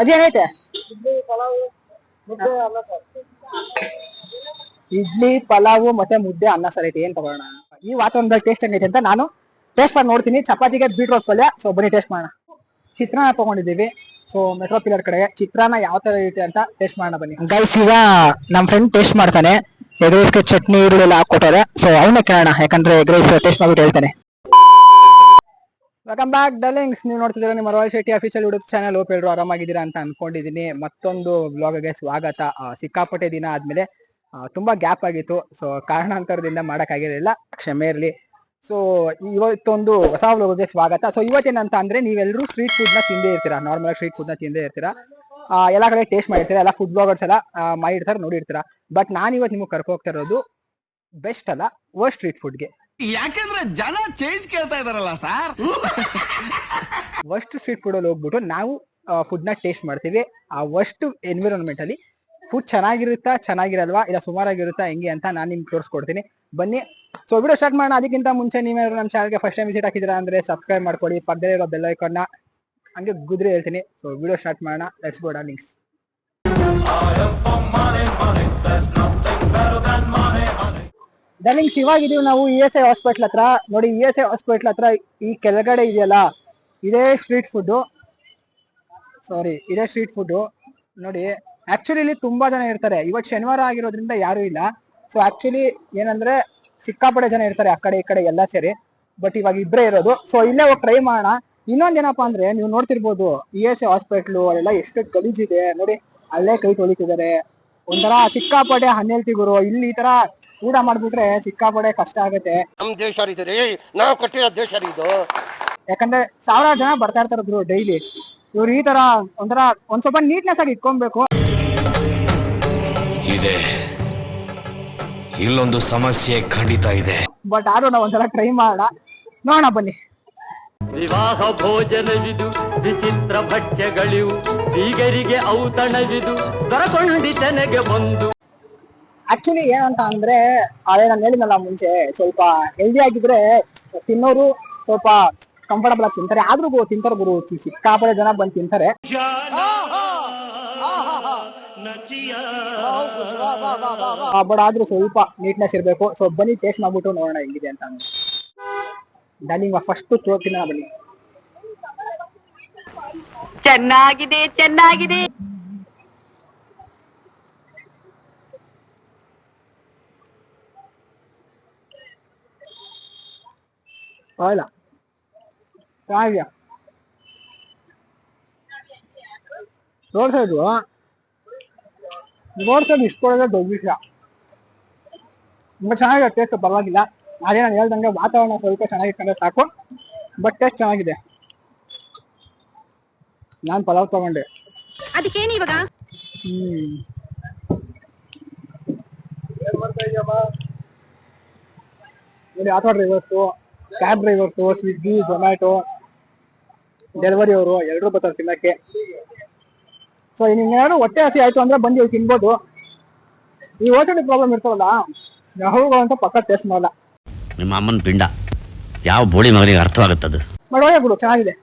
ಅಜ್ಜಿ ಏನೈತೆ ಇಡ್ಲಿ ಪಲಾವು ಮತ್ತೆ ಮುದ್ದೆ ಅನ್ನ ಸರ್ ಐತೆ. ಏನ್ ತಗೋಣ ಈ ವಾತಾವರಣದಲ್ಲಿ ಟೇಸ್ಟ್ ಹೆಂಗೈತೆ ಅಂತ ನಾನು ಟೇಸ್ಟ್ ಮಾಡಿ ನೋಡ್ತೀನಿ. ಚಪಾತಿಗೆ ಬೀಟ್ರೋಟ್ ಪಲ್ಯ ಸೊ ಬನ್ನಿ ಟೇಸ್ಟ್ ಮಾಡೋಣ. ಚಿತ್ರಾನ್ನ ತಗೊಂಡಿದ್ದೀವಿ. ಸೊ ಮೆಟ್ರೋ ಪಿಲ್ಲರ್ ಕಡೆ ಚಿತ್ರಾನ್ನ ಯಾವ ತರ ಐತೆ ಅಂತ ಟೇಸ್ಟ್ ಮಾಡೋಣ ಬನ್ನಿ. ಗೈಸ್ ಈಗ ನಮ್ ಫ್ರೆಂಡ್ ಟೇಸ್ಟ್ ಮಾಡ್ತಾನೆ. ಎಗ್ ರೈಸ್ಗೆ ಚಟ್ನಿ ಈರುಳ್ಳಿ ಎಲ್ಲ ಹಾಕೊಟ್ಟಾರೆ ಸೊ ಅವನೇ ಕೇಳೋಣ ಯಾಕಂದ್ರೆ ಎಗ್ ರೈಸ್ ಟೇಸ್ಟ್ ಮಾಡ್ಬಿಟ್ಟು ಹೇಳ್ತಾನೆ. ವೆಲ್ಕಮ್ ಬ್ಯಾಕ್ ಡಲಿಂಗ್ಸ್ ನೀವು ನೋಡ್ತಿದ್ದೀರಾ ನಿಮ್ಮ royal Shetty official YouTube channel hope ಎಲ್ಲರೂ ಆರಾಮಾಗಿದ್ದೀರಾ ಅಂತ ಅನ್ಕೊಂಡಿದ್ದೀನಿ ಮತ್ತೊಂದು ಬ್ಲಾಗ್ಗೆ ಸ್ವಾಗತ. ಸಿಕ್ಕಾಪಟ್ಟೆ ದಿನ ಆದ್ಮೇಲೆ ತುಂಬ ಗ್ಯಾಪ್ ಆಗಿತ್ತು. ಸೊ ಕಾರಣಾಂತರದಿಂದ ಮಾಡೋಕ್ಕಾಗಿರಲಿಲ್ಲ ಕ್ಷಮೆ ಇರಲಿ. ಸೊ ಇವತ್ತೊಂದು ಹೊಸ ವ್ಲಾಗ್ಗೆ ಸ್ವಾಗತ. ಸೊ ಇವತ್ತೇನಂತ ಅಂದ್ರೆ ನೀವೆಲ್ಲರೂ ಸ್ಟ್ರೀಟ್ ಫುಡ್ನ ತಿಂದೇ ಇರ್ತೀರಾ? ನಾರ್ಮಲ್ ಸ್ಟ್ರೀಟ್ ಫುಡ್ನ ತಿಂದೇ ಇರ್ತೀರಾ? ಎಲ್ಲ ಕಡೆ ಟೇಸ್ಟ್ ಮಾಡಿರ್ತೀರಾ? ಎಲ್ಲ ಫುಡ್ ಬ್ಲಾಗರ್ಸ್ ಎಲ್ಲ ಮಾಡಿರ್ತಾರೆ, ನೋಡಿರ್ತೀರಾ? ಬಟ್ ನಾನು ಇವತ್ತು ನಿಮಗೆ ಕರ್ಕೊ ಹೋಗ್ತಾ ಇರೋದು ಬೆಸ್ಟ್ ಅಲ್ಲ ವರ್ಸ್ಟ್ ಸ್ಟ್ರೀಟ್ ಫುಡ್ಗೆ ಯಾಕಂದ್ರೆ ಜನ ಚೇಂಜ್ ಕೇಳ್ತಾ ಇದಾರಲ್ಲ ಸರ್ ವರ್ಸ್ಟ್ ಸ್ಟ್ರೀಟ್ ಫುಡ್ ಅಲ್ಲಿ ಹೋಗ್ಬಿಟ್ಟು ನಾವು ಫುಡ್ನ ಟೇಸ್ಟ್ ಮಾಡ್ತೀವಿ. ಆ ವರ್ಸ್ಟ್ ಎನ್ವಿರಾನ್ಮೆಂಟ್ ಅಲ್ಲಿ ಫುಡ್ ಚೆನ್ನಾಗಿರುತ್ತಾ ಚೆನ್ನಾಗಿರಲ್ವಾ ಇಲ್ಲ ಸುಮಾರಾಗಿರುತ್ತಾ ಹೆಂಗೆ ಅಂತ ನಾನು ನಿಮ್ಗೆ ತೋರಿಸ್ಕೊಡ್ತೀನಿ. ಬನ್ನಿ. ಸೊ ವಿಡಿಯೋ ಸ್ಟಾರ್ಟ್ ಮಾಡೋಣ. ಅದಕ್ಕಿಂತ ಮುಂಚೆ ನೀವೇನಾದ್ರು ನಮ್ಮ ಚಾನಲ್ಗೆ ಫಸ್ಟ್ ಟೈಮ್ ವಿಸಿಟ್ ಹಾಕಿದ್ದೀರಾ ಅಂದ್ರೆ ಸಬ್ಸ್ಕ್ರೈಬ್ ಮಾಡ್ಕೊಡಿ ಪಕ್ಕದಲ್ಲೇ ಇರೋ ಬೆಲ್ ಐಕಾನ್ನ ಹಂಗೆ ಗುದ್ರೆ ಹೇಳ್ತೀನಿ. ಸೊ ವಿಡಿಯೋ ಸ್ಟಾರ್ಟ್ ಮಾಡೋಣ. ಲೆಟ್ಸ್ ಗೋ ಲಿಂಕ್ಸ್ ಡರ್ಲಿಂಗ್ಸ್ ಇವಾಗಿದೀವಿ ನಾವು ಇ ಎಸ್ ಐ ಹಾಸ್ಪಿಟ್ಲ್ ಹತ್ರ, ನೋಡಿ ಇ ಎಸ್ ಐ ಹಾಸ್ಪಿಟ್ಲ್ ಹತ್ರ ಈ ಕೆಳಗಡೆ ಇದೆಯಲ್ಲ, ಇದೇ ಸ್ಟ್ರೀಟ್ ಫುಡ್ ಸಾರಿ ಇದೇ ಸ್ಟ್ರೀಟ್ ಫುಡ್ ನೋಡಿ ಆಕ್ಚುಲಿ ಇಲ್ಲಿ ತುಂಬಾ ಜನ ಇರ್ತಾರೆ. ಇವತ್ತು ಶನಿವಾರ ಆಗಿರೋದ್ರಿಂದ ಯಾರು ಇಲ್ಲ. ಸೊ ಆಕ್ಚುಲಿ ಏನಂದ್ರೆ ಸಿಕ್ಕಾಪಡೆ ಜನ ಇರ್ತಾರೆ, ಆ ಕಡೆ, ಈ ಕಡೆ ಎಲ್ಲ ಸೇರಿ. ಬಟ್ ಇವಾಗ ಇಬ್ಬರೇ ಇರೋದು. ಸೊ ಇಲ್ಲೇ ಹೋಗಿ ಟ್ರೈ ಮಾಡೋಣ. ಇನ್ನೊಂದೇನಪ್ಪಾ ಅಂದ್ರೆ, ನೀವು ನೋಡ್ತಿರ್ಬೋದು ಇ ಎಸ್ ಐ ಹಾಸ್ಪಿಟ್ಲು ಅಲ್ಲೆಲ್ಲ ಎಷ್ಟು ಗಲೀಜಿದೆ ನೋಡಿ, ಅಲ್ಲೇ ಕೈ ತೊಳಿತಿದ್ದಾರೆ. ಒಂಥರ ಸಿಕ್ಕಾಪಟ್ಟೆ ಹನ್ನೆಲ್ತಿ ಗುರು, ಇಲ್ಲಿ ಈ ತರ ಊಟ ಮಾಡ್ಬಿಟ್ರೆ ಸಿಕ್ಕಾಪಡೆ ಕಷ್ಟ ಆಗುತ್ತೆ. ನಮ್ ದೇಶ ಇದು ರೀ. ನಾವು ಕೊಟ್ಟಿರೋ ದೇಶ ರೀ ಇದು. ಯಾಕಂದ್ರೆ ಸಾವಿರಾರು ಜನ ಬರ್ತಾ ಇರ್ತಾರೆ ಗುರು ಡೈಲಿ. ಇವ್ರು ಈ ತರ ಒಂಥರ ಒಂದ್ ಸ್ವಲ್ಪ ನೀಟ್ನೆಸ್ ಆಗಿ ಇಟ್ಕೊಬೇಕು. ಇದೆ. ಇಲ್ಲೊಂದು ಸಮಸ್ಯೆ ಖಂಡಿತ ಇದೆ. ಬಟ್ ಆದ್ರೂ ನಾವು ಒಂದ್ಸಲ ಟ್ರೈ ಮಾಡ ನೋಡೋಣ ಬನ್ನಿ. ವಿವಾಹ ಭೋಜನವಿದು ವಿಚಿತ್ರ ಭಕ್ಷ್ಯಗಳಿವು ಬೀಗರಿಗೆ ಔತಣವಿದು ದೊರಕೊಂಡಿತನೆಗೆ ಬಂದು. ಆಕ್ಚುಲಿ ಏನಂತ ಅಂದ್ರೆ, ಅದೇ ನಾನು ಹೇಳಿದ್ನಲ್ಲ ಮುಂಚೆ, ಸ್ವಲ್ಪ ಹೆಲ್ದಿ ಆಗಿದ್ರೆ ತಿನ್ನೋರು ಸ್ವಲ್ಪ ಕಂಫರ್ಟಬಲ್ ಆಗಿ ತಿಂತಾರೆ. ಆದ್ರೂ ತಿಂತಾರೆ ಗುರು ಸಿಕ್ಕಾಪಡೆ ಜನ ಬಂದು ತಿಂತಾರೆ. ಬಟ್ ಆದ್ರೂ ಸ್ವಲ್ಪ ನೀಟ್ನೆಸ್ ಇರಬೇಕು. ಸೊ ಬನ್ನಿ ಟೇಸ್ಟ್ ಮಾಡ್ಬಿಟ್ಟು ನೋಡೋಣ ಹೆಂಗಿದೆ ಅಂತ ಡಾರ್ಲಿಂಗ್ ಫಸ್ಟ್ ತೋರ್ತೀನಿ ಬನ್ನಿ. ಚೆನ್ನಾಗಿದೆ ಚೆನ್ನಾಗಿದೆ. ಚೆನ್ನಾಗಿದೆಯಾ ರೋಡ್ ನೋಡ್ಸೋದು ರೋಡ್ ಸೈಡ್ ಇಸ್ಕೊಳ್ಳೋದೇ ದೊಡ್ಡ ವಿಷಯ ತುಂಬ ಚೆನ್ನಾಗಿದೆ ಟೇಸ್ಟ್ ಪರವಾಗಿಲ್ಲ ಅದೇ ನಾನು ಹೇಳ್ದಂಗೆ ವಾತಾವರಣ ಸ್ವಲ್ಪ ಚೆನ್ನಾಗಿ ಕಂಡ್ರೆ ಸಾಕು ಬಟ್ ಟೇಸ್ಟ್ ಚೆನ್ನಾಗಿದೆ ನಾನು ಪಲಾವ್ ತಗೊಂಡೆ ಅದಕ್ಕೇನು ಇವಾಗ ಹ್ಮ್ ನೋಡಿ ಇವತ್ತು drivers cab drivers Swiggy Zomato delivery ಅವರು ಎಲ್ಲರೂ ಬರ್ತಾರೆ ತಿನ್ನಕ್ಕೆ. ಸೊ ನಿಮ್ಗೇನಾದ್ರು ಹೊಟ್ಟೆ ಹಸಿ ಆಯ್ತು ಅಂದ್ರೆ ಬಂದು ಇಲ್ಲಿ ತಿನ್ಬೋದು. ಈ ಓಟಡಿ ಪ್ರಾಬ್ಲಮ್ ಇರ್ತಾವಲ್ಲ ಅಂತ ಪಕ್ಕ ಟೇಸ್ಟ್ ಮಾಡಲ್ಲ. ನಿಮ್ಮ ಅಮ್ಮನ ಪಿಂಡ. ಯಾವ ಬೋಳಿ ಮಗನಿಗೆ ಅರ್ಥವಾಗುತ್ತದು? ಮಾಡೋದೇ ಬಿಡು ಚೆನ್ನಾಗಿದೆ.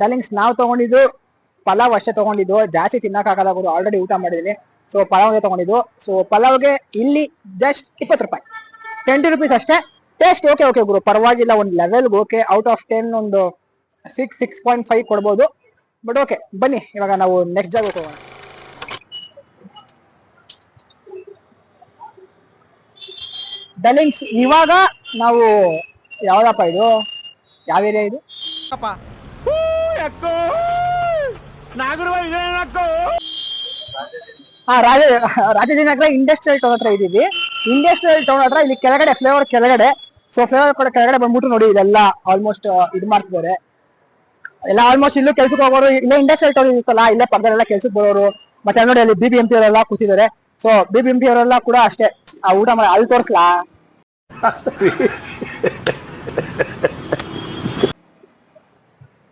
ಡಾರ್ಲಿಂಗ್ಸ್ ನಾವು ತಗೊಂಡಿದ್ದು ಪಲಾವ್ ಅಷ್ಟೇ ತಗೊಂಡಿದ್ದು ಜಾಸ್ತಿ ತಿನ್ನಕ್ಕಾಗಲ್ಲ ಗುರು ಆಲ್ರೆಡಿ ಊಟ ಮಾಡಿದೀನಿ. ಸೊ ಪಲಾವ್ ತಗೊಂಡಿದ್ದು. ಸೊ ಪಲಾವ್ಗೆ ಇಲ್ಲಿ ಜಸ್ಟ್ ಇಪ್ಪತ್ತು ರೂಪಾಯಿ. ಟ್ವೆಂಟಿ ರುಪೀಸ್ ಅಷ್ಟೇ. ಟೇಸ್ಟ್ ಓಕೆ ಓಕೆ ಗುರು. ಪರವಾಗಿಲ್ಲ ಒಂದು ಲೆವೆಲ್ಗೆ ಓಕೆ ಔಟ್ ಆಫ್ ಟೆನ್ ಒಂದು ಸಿಕ್ಸ್ ಸಿಕ್ಸ್ ಪಾಯಿಂಟ್ ಫೈವ್ ಕೊಡ್ಬೋದು. ಬಟ್ ಓಕೆ ಬನ್ನಿ ಇವಾಗ ನಾವು ನೆಕ್ಸ್ಟ್ ಜಾಗ ಹೋಗೋಣ. ಡಲಿಂಗ್ಸ್ ಇವಾಗ ನಾವು ಯಾವ್ದಪ್ಪ ಇದು? ಯಾವ ಏರಿಯಾ ಇದು? ಹಾ ರಾಜ ರಾಜಾಜಿನಗರ ಇಂಡಸ್ಟ್ರಿಯಲ್ ಟೌನ್ ಹತ್ರ ಇದೀವಿ. ಇಂಡಸ್ಟ್ರಿಯಲ್ ಟೌನ್ ಹತ್ರ ಇಲ್ಲಿ ಕೆಳಗಡೆ ಫ್ಲೇವರ್ ಕೆಳಗಡೆ ಸೊ ಫ್ಲೇವರ್ ಕೂಡ ಕೆಳಗಡೆ ಬಂದ್ಬಿಟ್ಟು ನೋಡಿ, ಇದೆಲ್ಲ ಆಲ್ಮೋಸ್ಟ್ ಇದು ಮಾಡ್ತಿದ್ದಾರೆ. ಎಲ್ಲ ಆಲ್ಮೋಸ್ಟ್ ಇಲ್ಲೂ ಕೆಲ್ಸಕ್ಕೆ ಹೋಗೋರು, ಇಲ್ಲೇ ಇಂಡಸ್ಟ್ರಿಯಲ್ ಟೌನ್ ಇರುತ್ತಲ್ಲ, ಇಲ್ಲೇ ಪಕ್ಕದಲ್ಲೆಲ್ಲ ಕೆಲ್ಸಕ್ಕೆ ಬರೋರು. ಮತ್ತೆ ನೋಡಿ ಅಲ್ಲಿ ಬಿ ಬಿ ಎಂ ಪಿ ಅವರೆಲ್ಲ ಕೂತಿದ್ದಾರೆ. So B B M P ಅವರೆಲ್ಲ ಕೂಡ ಅಷ್ಟೇ, ಆ ಊಟ ಮಾಡಿ, ಅಲ್ಲಿ ತೋರಿಸ್ಲಾ?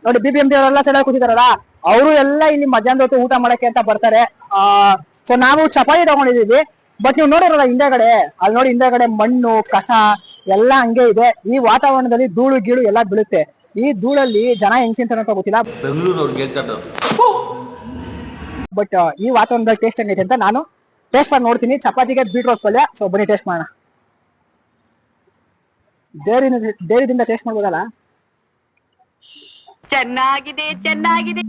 ನೋಡಿ ಬಿ ಬಿ ಎಂ ಪಿ ಅವರೆಲ್ಲ ಸೈಡ್ ಕೂತಿದಾರಲ್ಲ ಅವರು ಎಲ್ಲ ಇಲ್ಲಿ ಮಧ್ಯಾಹ್ನದ ಹೊತ್ತು ಊಟ ಮಾಡಕ್ಕೆ ಅಂತ ಬರ್ತಾರೆ. ಆ ಸೊ ನಾವು ಚಪಾತಿ ತಗೊಂಡಿದೀವಿ ಬಟ್ ನೀವು ನೋಡಿರಲ್ಲ ಹಿಂದೆಗಡೆ ಅಲ್ಲಿ ನೋಡಿ ಹಿಂದೆಗಡೆ ಮಣ್ಣು ಕಸ ಎಲ್ಲ ಹಂಗೆ ಇದೆ. ಈ ವಾತಾವರಣದಲ್ಲಿ ಧೂಳು ಗೀಳು ಎಲ್ಲ ಬೀಳುತ್ತೆ. ಈ ಧೂಳಲ್ಲಿ ಜನ ಹೆಂಗ್ ತಿಂತಾರೆ ಅಂತ ಗೊತ್ತಿಲ್ಲ. ಬಟ್ ಈ ವಾತಾವರಣದಲ್ಲಿ ಟೇಸ್ಟ್ ಹೆಂಗೈತೆ ಅಂತ ನಾನು ಟೇಸ್ಟ್ ಮಾಡಿ ನೋಡ್ತೀನಿ. ಚಪಾತಿಗೆ ಬೀಟ್ರೋಟ್ ಪಲ್ಯ. ಸೊ ಬನ್ನಿ ಟೇಸ್ಟ್ ಮಾಡೋಣ. ದೇವರಿಂದ ದೇವರಿಂದ ಟೇಸ್ಟ್ ಮಾಡ್ಬೋದಲ್ಲ? ಚೆನ್ನಾಗಿದೆ ಚೆನ್ನಾಗಿದೆ.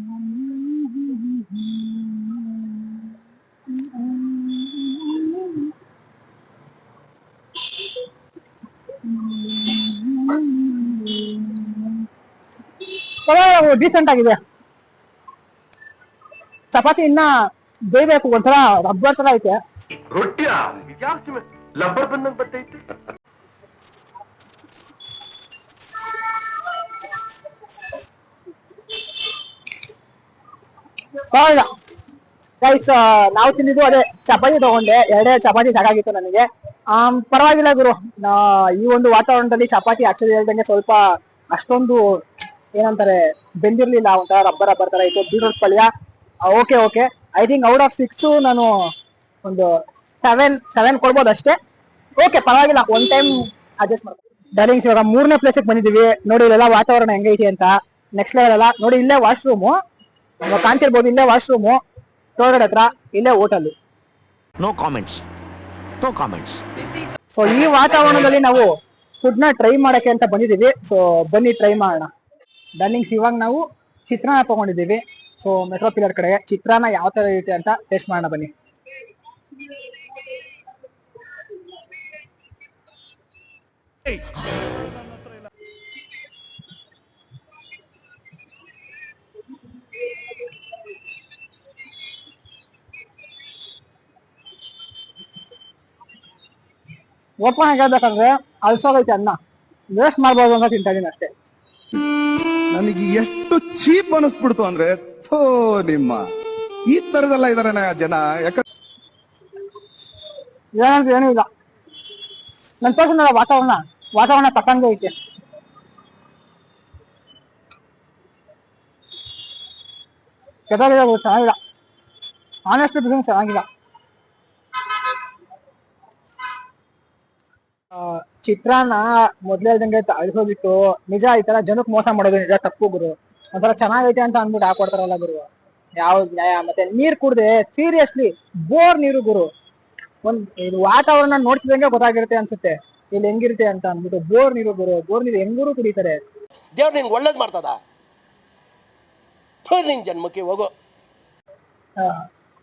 ಡೀಸೆಂಟ್ ಆಗಿದೆ. ಚಪಾತಿ ಇನ್ನ ಬೇಯಬೇಕು ಒಂಥರ ರಬ್ಬರ್ ತರ ಐತೆ. ರೊಟ್ಟಿಯ? ಲಬ್ಬರ್ ಬಂದಂಗ್ ಬರ್ತೈತಿ. ಪರವಾಗಿಲ್ಲ ಗೈಸ್ ನಾವು ತಿಂದಿದ್ದು ಅದೇ ಚಪಾತಿ ತಗೊಂಡೆ. ಎರಡೇ ಚಪಾತಿ ಸಾಕಾಗಿತ್ತು ನನಗೆ. ಪರವಾಗಿಲ್ಲ ಗುರು. ಈ ಒಂದು ವಾತಾವರಣದಲ್ಲಿ ಚಪಾತಿ ಆಕ್ಚುಲಿ ಹೇಳ್ದಂಗೆ ಸ್ವಲ್ಪ ಅಷ್ಟೊಂದು ಏನಂತಾರೆ ಬೆಂದಿರ್ಲಿಲ್ಲ ಒಂಥರ ರಬ್ಬರ್ ರಬ್ಬರ್ ತರ ಇತ್ತು. ಬೀಟ್ರೂಟ್ ಪಲ್ಯ okay okay I think out of six ನಾನು ಒಂದು ಸೆವೆನ್ ಸೆವೆನ್ ಕೊಡ್ಬೋದು ಅಷ್ಟೇ. ಓಕೆ ಪರವಾಗಿಲ್ಲ. ಒನ್ ಟೈಮ್ ಅಡ್ಜಸ್ಟ್ ಮಾಡ್ಬೋದು ಡಾರ್ಲಿಂಗ್ಸ್ ಇವಾಗ ಮೂರನೇ ಪ್ಲೇಸಿಗೆ ಬಂದಿದ್ದೀವಿ. ನೋಡಿ ಇಲ್ಲೆಲ್ಲ ವಾತಾವರಣ ಹೆಂಗೈತಿ ಅಂತ. ನೆಕ್ಸ್ಟ್ ಲೆವೆಲ್ ಅಲ್ಲ. ನೋಡಿ ಇಲ್ಲೇ ವಾಶ್ರೂಮು ನಮ್ಮ ಕಾಣ್ತಿರ್ಬೋದು ಇಲ್ಲೇ ವಾಶ್ರೂಮು ತೋರ್ಗಡೆ ಹತ್ರ ಇಲ್ಲೇ hotel no comments no comments so ಈ ವಾತಾವರಣದಲ್ಲಿ ನಾವು ಫುಡ್ನ ನ ಟ್ರೈ ಮಾಡಕ್ಕೆ ಅಂತ ಬಂದಿದ್ದೀವಿ. ಸೊ ಬನ್ನಿ ಟ್ರೈ ಮಾಡೋಣ. ಡಾರ್ಲಿಂಗ್ಸ್ ಇವಾಗ ನಾವು ಚಿತ್ರಾನ್ನ ತಗೊಂಡಿದ್ದೀವಿ. ಸೊ ಮೆಟ್ರೋ ಪಿಲ್ಲರ್ ಕಡೆಗೆ ಚಿತ್ರಾನ್ನ ಯಾವ ತರ ಇರುತ್ತೆ ಅಂತ ಟೇಸ್ಟ್ ಮಾಡೋಣ ಬನ್ನಿ. ಆಗಿ ಹೇಳ್ಬೇಕಂದ್ರೆ ಅಲ್ಸೋಗೈತೆ ಅನ್ನ. ವೇಸ್ಟ್ ಮಾಡ್ಬೋದು ಅಂತ ತಿಂತಾ ಅಷ್ಟೇ. ನನಗೆ ಎಷ್ಟು ಚೀಪ್ ಅನಿಸ್ಬಿಡ್ತು ಅಂದ್ರೆ ಥೋ ನಿಮ್ಮ. ಈ ತರದೆಲ್ಲ ಇದಾರೆ ಜನ. ಯಾಕಂದ್ರೆ ಏನೂ ಇಲ್ಲ. ನನ್ ತೋರ್ಸಿದ್ನಲ್ಲ ವಾತಾವರಣ? ವಾತಾವರಣ ತಕ್ಕಂಗೆ ಐತೆ. ಕೆಟ್ಟೋಗಿದೆ ಚೆನ್ನಾಗಿಲ್ಲ. ಆನೆಸ್ಟ್ ಬಿಸಿನೆಸ್ ಚೆನ್ನಾಗಿಲ್ಲ ಆ, ಚಿತ್ರಾನ್ನ ಮೊದ್ಲೇ ಹೇಳ್ದಂಗೆ ಅಳಿಸೋದಿತ್ತು ನಿಜ ಈ ತರ ಜನಕ್ ಮೋಸ ಮಾಡೋದು ನಿಜ ತಪ್ಪು ಗುರು. ಒಂಥರ ಚೆನ್ನಾಗೈತೆ ಅಂತ ಅಂದ್ಬಿಟ್ಟು ಹಾಕೊಡ್ತಾರಲ್ಲ ಗುರು. ಯಾವ ನ್ಯಾಯ? ಮತ್ತೆ ನೀರ್ ಕುಡ್ದೆ ಸೀರಿಯಸ್ಲಿ ಬೋರ್ ನೀರು ಗುರು. ಒಂದ್ ಇದು ವಾತಾವರಣ ನೋಡ್ತಿದಂಗೆ ಗೊತ್ತಾಗಿರುತ್ತೆ ಅನ್ಸುತ್ತೆ. ಇಲ್ಲಿ ಹೆಂಗಿರುತ್ತೆ ಅಂತ ಅಂದ್ಬಿಟ್ಟು ಬೋರ್ ನೀರು ಗುರು. ಬೋರ್ ನೀರು ಹೆಂಗೂರು ಕುಡಿತಾರೆ? ದೇವ್ರ ನಿಂಗೆ ಒಳ್ಳೇದ್ ಮಾಡ್ತದ? ನಿನ್ ಜನ್ಮಕ್ಕೆ ಹೋಗು.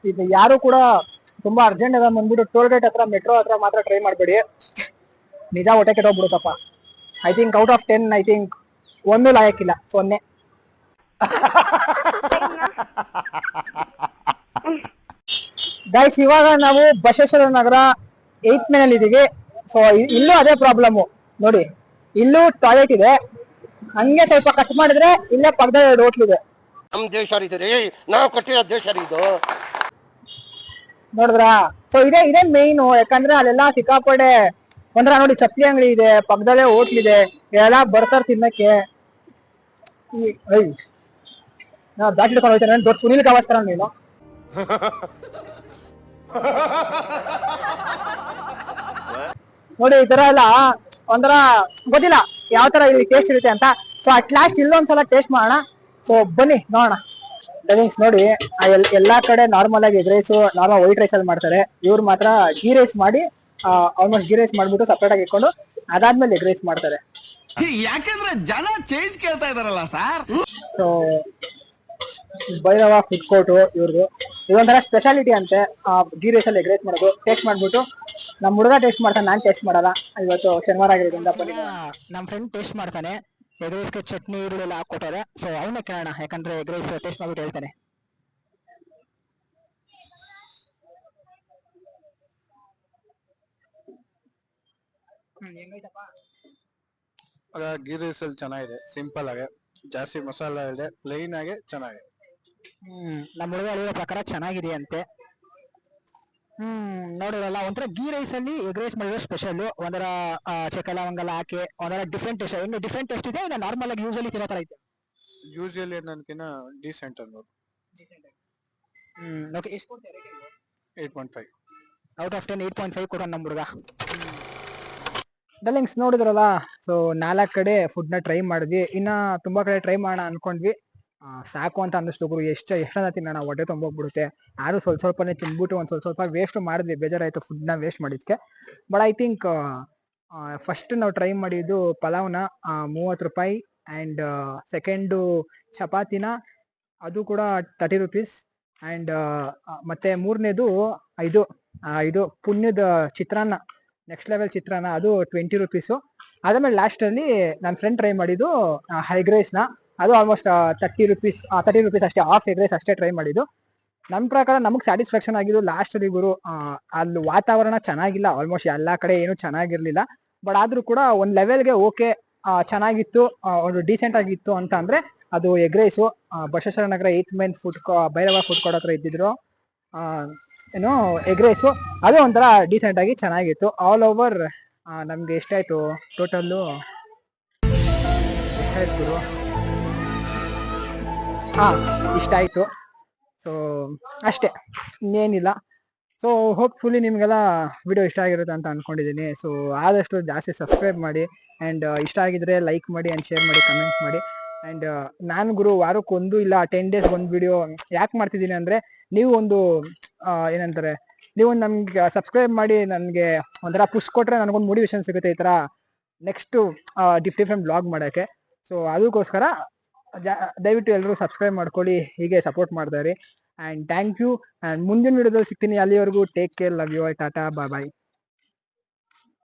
ಇದು ಯಾರು ಕೂಡ ತುಂಬಾ ಅರ್ಜೆಂಟ್ ಅದ ಬಂದ್ಬಿಟ್ಟು ಟೋಲ್ ಗೇಟ್ ಹತ್ರ ಮೆಟ್ರೋ ಹತ್ರ ಮಾತ್ರ ಟ್ರೈ ಮಾಡ್ಬೇಡಿ. ನಿಜ ಹೊಟ್ಟೆ ಕೆಟ್ಟೋಗ್ಬಿಡುತ್ತಪ್ಪ I think out of ten I think ಒಂದು ಲಾಯಕ್ಕಿಲ್ಲ ಸೊನ್ನೆ. ಗೈಸ್ ಇವಾಗ ನಾವು ಬಸವೇಶ್ವರ ನಗರ ಏತ್ ಮೇನಲ್ಲಿ ಇದೀವಿ. ಸೊ ಇಲ್ಲೂ ಅದೇ ಪ್ರಾಬ್ಲಮ್ ನೋಡಿ ಇಲ್ಲೂ ಟಾಯ್ಲೆಟ್ ಇದೆ. ಹಂಗೆ ಸ್ವಲ್ಪ ಕಟ್ ಮಾಡಿದ್ರೆ ಇಲ್ಲೇ ಪಕ್ಕದ ಎರಡು ಹೋಟ್ಲ್ ಇದೆ. ನಮ್ ದೇಶ ರೀ ನಾವು ಕಟ್ಟಿರೋ ದೇಶ ರೀ ಇದು. ನೋಡಿದ್ರಾ? ಸೊ ಇದೇ ಇದೇ ಮೇನ್ ಯಾಕಂದ್ರೆ ಅಲ್ಲೆಲ್ಲ ಸಿಕ್ಕಾಪಡೆ ಒಂಥರ ನೋಡಿ ಚಪ್ಪಲಿ ಅಂಗಡಿ ಇದೆ, ಪಕ್ಕದಲ್ಲೇ ಹೋಟ್ಲ್ ಇದೆ, ಎಲ್ಲ ಬರ್ತಾರ ತಿನ್ನಕ್ಕೆ. ಈ ನಾ ಬ್ಯಾಟ್ ಹಿಡ್ಕೊಂಡು ದೊಡ್ಡ ಸುನೀಲ್ ಗವಾಸ್ಕರ ನೀನು ನೋಡಿ, ಈ ತರ ಎಲ್ಲ ಒಂಥರ ಗೊತ್ತಿಲ್ಲ ಯಾವ ತರ ಇಲ್ಲಿ ಟೇಸ್ಟ್ ಇರುತ್ತೆ ಅಂತ. ಸೊ ಅಟ್ ಲಾಸ್ಟ್ ಇಲ್ಲೊಂದ್ಸಲ ಟೇಸ್ಟ್ ಮಾಡೋಣ. ಸೊ ಬನ್ನಿ, ನೋಡೋಣ. ಡಿಂಗ್ಸ್ ನೋಡಿ ಎಲ್ಲಾ ಕಡೆ ನಾರ್ಮಲ್ ಆಗಿ egg rice normal white rice ಅಲ್ಲಿ ಮಾಡ್ತಾರೆ. ಇವ್ರು ಮಾತ್ರ ಗೀ ರೈಸ್ ಮಾಡಿ ಆಲ್ಮೋಸ್ಟ್ ಗೀ ರೈಸ್ ಮಾಡ್ಬಿಟ್ಟು ಸಪ್ರೇಟ್ ಆಗಿ ಇಟ್ಕೊಂಡು ಅದಾದ್ಮೇಲೆ ಎಗ್ ರೈಸ್ ಮಾಡ್ತಾರೆ ಯಾಕಂದ್ರೆ ಜನ ಚೇಂಜ್ ಕೇಳ್ತಾ ಇದಾರಲ್ಲ sir so Bhairava food court ಇವ್ರದು. ಇದೊಂಥರ ಸ್ಪೆಷಾಲಿಟಿ ಅಂತೆ. ಆ ಗೀ ರೈಸ್ ಅಲ್ಲಿ ಎಗ್ ರೈಸ್ ಮಾಡೋದು. ಟೇಸ್ಟ್ ಮಾಡ್ಬಿಟ್ಟು ನಮ್ಮ ಹುಡುಗ ಟೇಸ್ಟ್ ಮಾಡ್ತಾನೆ ನಾನು ಟೇಸ್ಟ್ ಮಾಡಲ್ಲ. ಇವತ್ತು ಶನಿವಾರ ಆಗಿರೋದ್ರಿಂದ ಬನ್ನಿ. ನಮ್ಮ ಫ್ರೆಂಡ್ ಟೇಸ್ಟ್ ಮಾಡ್ತಾನೆ. ಎಗ್ ರೈಸ್ಗೆ ಚಟ್ನಿ ಈರುಳ್ಳಿ ಎಲ್ಲ ಹಾಕೊಟ್ಟಾರೆ ಸೊ ಅವನೇ ಕೇಳೋಣ ಯಾಕಂದ್ರೆ ಎಗ್ ರೈಸ್ ಟೇಸ್ಟ್ ಮಾಡ್ಬಿಟ್ಟು ಹೇಳ್ತಾನೆ. ಗೀ ರೈಸ್ ಅಲ್ಲಿ ಚೆನ್ನಾಗಿದೆ ಸಿಂಪಲ್ ಆಗಿ ಜಾಸ್ತಿ ಮಸಾಲ ಇದೆ ಪ್ಲೈನ್ ಆಗಿ ಚೆನ್ನಾಗಿದೆ. ಹ್ಮ್ ನಮ್ಮ ಹುಡುಗ ಹೇಳಿರೋ ಪ್ರಕಾರ ಚೆನ್ನಾಗಿದೆ ಅಂತೆ. ಹ್ಮ್ ನೋಡಿರಲ್ಲ ಒಂಥರ ಗೀ ರೈಸ್ ಅಲ್ಲಿ ಎಗ್ ರೈಸ್ ಮಾಡಿರೋ ಸ್ಪೆಷಲ್ ಒಂಥರ ಚಕ್ಕೆ ಲವಂಗ ಎಲ್ಲ ಹಾಕಿ ಒಂದರ ಡಿಫ್ರೆಂಟ್ ಟೇಸ್ಟ್ ಇನ್ನು ಡಿಫ್ರೆಂಟ್ ಟೇಸ್ಟ್ ಇದೆ ಇಲ್ಲ ನಾರ್ಮಲ್ ಆಗಿ ಯೂಸಲಿ ತಿನ್ನೋ ತರ ಐತೆ ಯೂಶಲಿ ನನ್ಕಿನ್ನ ಡೀಸೆಂಟ್ ಅನ್ನೋದು ಹ್ಮ್ ಓಕೆ ಎಷ್ಟು ಕೊಡ್ತೀರಾ eight point five out of ten eight point five ಕೊಡೋಣ ನಮ್ಮ ಹುಡುಗ. ಡಲ್ಲಿಂಗ್ಸ್ ನೋಡಿದ್ರಲ್ಲ ಸೊ ನಾಲ್ಕು ಕಡೆ ಫುಡ್ನ ಟ್ರೈ ಮಾಡಿದ್ವಿ. ಇನ್ನ ತುಂಬಾ ಕಡೆ ಟ್ರೈ ಮಾಡೋಣ ಅನ್ಕೊಂಡ್ವಿ. ಸಾಕು ಅಂತ ಅನ್ನಿಸ್ತು ಗುರು. ಎಷ್ಟು ಎಷ್ಟನ್ನ ತಿನ್ನೋಣ? ಹೊಟ್ಟೆ ತುಂಬೋಗ್ಬಿಡುತ್ತೆ. ಯಾರು ಸ್ವಲ್ಪ ಸ್ವಲ್ಪನೇ ತಿಂದ್ಬಿಟ್ಟು ಒಂದು ಸ್ವಲ್ಪ ಸ್ವಲ್ಪ ವೇಸ್ಟ್ ಮಾಡಿದ್ವಿ. ಬೇಜಾರಾಯ್ತು ಫುಡ್ನ ವೇಸ್ಟ್ ಮಾಡಿದ್ಕೆ. ಬಟ್ ಐ ಥಿಂಕ್ ಫಸ್ಟ್ ನಾವು ಟ್ರೈ ಮಾಡಿದ್ದು ಪಲಾವ್ನ ಮೂವತ್ತು ರೂಪಾಯಿ ಆ್ಯಂಡ್ ಸೆಕೆಂಡು ಚಪಾತಿನ, ಅದು ಕೂಡ ತರ್ಟಿ ರುಪೀಸ್ ಆ್ಯಂಡ್ ಮತ್ತೆ ಮೂರನೇದು ಇದು ಇದು ಪುಣ್ಯದ ಚಿತ್ರಾನ್ನ. ನೆಕ್ಸ್ಟ್ ಲೆವೆಲ್ ಚಿತ್ರಾನ್ನ, ಅದು ಟ್ವೆಂಟಿ ರುಪೀಸು ಅದಾದ್ಮೇಲೆ ಲಾಸ್ಟಲ್ಲಿ ನನ್ನ ಫ್ರೆಂಡ್ ಟ್ರೈ ಮಾಡಿದ್ದು ಹೈಗ್ ರೈಸ್ನ ಅದು almost thirty rupees thirty rupees ಅಷ್ಟೇ ಹಾಫ್ ಎಗ್ ರೈಸ್ ಅಷ್ಟೇ ಟ್ರೈ ಮಾಡಿದ್ದು. ನಮ್ಮ ಪ್ರಕಾರ ನಮಗೆ ಸ್ಯಾಟಿಸ್ಫ್ಯಾಕ್ಷನ್ ಆಗಿದ್ದು ಲಾಸ್ಟಲ್ಲಿ ಗುರು ಅಲ್ಲಿ ವಾತಾವರಣ ಚೆನ್ನಾಗಿಲ್ಲ. ಆಲ್ಮೋಸ್ಟ್ ಎಲ್ಲ ಕಡೆ ಏನು ಚೆನ್ನಾಗಿರಲಿಲ್ಲ. ಬಟ್ ಆದ್ರೂ ಕೂಡ ಒಂದು ಲೆವೆಲ್ಗೆ ಓಕೆ ಚೆನ್ನಾಗಿತ್ತು ಒಂದು ಡೀಸೆಂಟ್ ಆಗಿತ್ತು ಅಂತ ಅಂದರೆ ಅದು egg rice Basaveshwara Nagar eighth main food Bhairava food court ಹತ್ರ ಇದ್ದಿದ್ರು. ಏನು ಎಗ್ ರೈಸು. ಅದು ಒಂಥರ ಡೀಸೆಂಟಾಗಿ ಚೆನ್ನಾಗಿತ್ತು. ಆಲ್ ಓವರ್ ನಮಗೆ ಎಷ್ಟಾಯಿತು ಟೋಟಲ್ಲು ಎಷ್ಟಾಯ್ತು ಹಾಂ ಇಷ್ಟಾಯ್ತು ಸೊ ಅಷ್ಟೇ. ಇನ್ನೇನಿಲ್ಲ. ಸೊ ಹೋಪ್ಫುಲಿ ನಿಮಗೆಲ್ಲ ವಿಡಿಯೋ ಇಷ್ಟ ಆಗಿರುತ್ತೆ ಅಂತ ಅನ್ಕೊಂಡಿದ್ದೀನಿ ಸೊ ಆದಷ್ಟು ಜಾಸ್ತಿ ಸಬ್ಸ್ಕ್ರೈಬ್ ಮಾಡಿ ಆ್ಯಂಡ್ ಇಷ್ಟ ಆಗಿದ್ರೆ ಲೈಕ್ ಮಾಡಿ ಆ್ಯಂಡ್ ಶೇರ್ ಮಾಡಿ ಕಮೆಂಟ್ ಮಾಡಿ. ಆ್ಯಂಡ್ ನಾನು ಗುರು ವಾರಕ್ಕೊಂದು ಇಲ್ಲ ಟೆನ್ ಡೇಸ್ ಒಂದು ವಿಡಿಯೋ ಯಾಕೆ ಮಾಡ್ತಿದ್ದೀನಿ ಅಂದರೆ, ನೀವು ಒಂದು ಏನಂತಾರೆ, ನೀವು ನಮ್ಗೆ ಸಬ್ಸ್ಕ್ರೈಬ್ ಮಾಡಿ ನನಗೆ ಒಂಥರ ಪುಷ್ ಕೊಟ್ರೆ ನನಗೊಂದು ಮೋಟಿವೇಶನ್ ಸಿಗುತ್ತೆ ಈ ಥರ ನೆಕ್ಸ್ಟು ಡಿಫ್ ಡಿಫ್ರೆಂಟ್ ಬ್ಲಾಗ್ ಮಾಡೋಕ್ಕೆ. ಸೊ ಅದಕ್ಕೋಸ್ಕರ ದಯವಿಟ್ಟು ಎಲ್ಲರೂ ಸಬ್ಸ್ಕ್ರೈಬ್ ಮಾಡ್ಕೊಳ್ಳಿ, ಹೀಗೆ ಸಪೋರ್ಟ್ ಮಾಡ್ತಾ ಇರಿ. ಆ್ಯಂಡ್ ಥ್ಯಾಂಕ್ ಯು ಆ್ಯಂಡ್ ಮುಂದಿನ ವಿಡಿಯೋದಲ್ಲಿ ಸಿಗ್ತೀನಿ. ಅಲ್ಲಿವರೆಗೂ ಟೇಕ್ ಕೇರ್ ಲವ್ ಯು ಟಾಟಾ ಬಾಯ್ ಬಾಯ್